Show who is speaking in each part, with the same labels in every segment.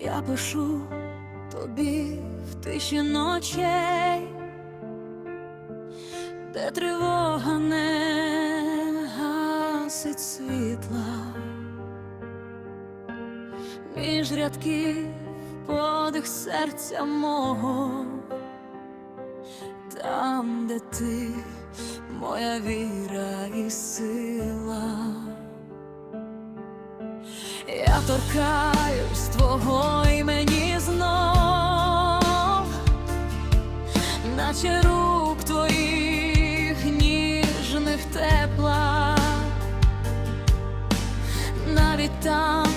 Speaker 1: Я пишу тобі в тиші ночей, де тривога не гасить світла, між рядків подих серця мого, там, де ти, моя віра і сила. Торкаюсь твого імені знов, наче рук твоїх ніжних тепла, навіть там,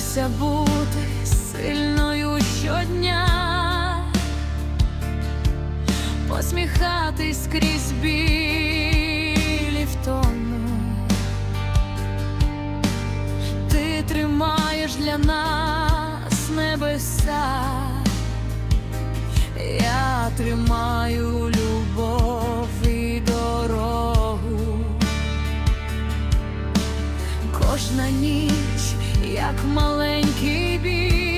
Speaker 1: вчуся бути сильною щодня, посміхатись крізь білі втому. Ти тримаєш для нас небеса, я тримаю любов і дорогу. Кожна ніч, як маленький бій,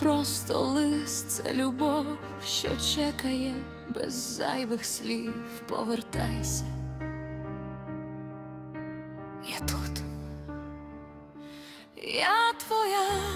Speaker 1: просто лист, це любов, що чекає без зайвих слів. Повертайся. Я тут. Я твоя.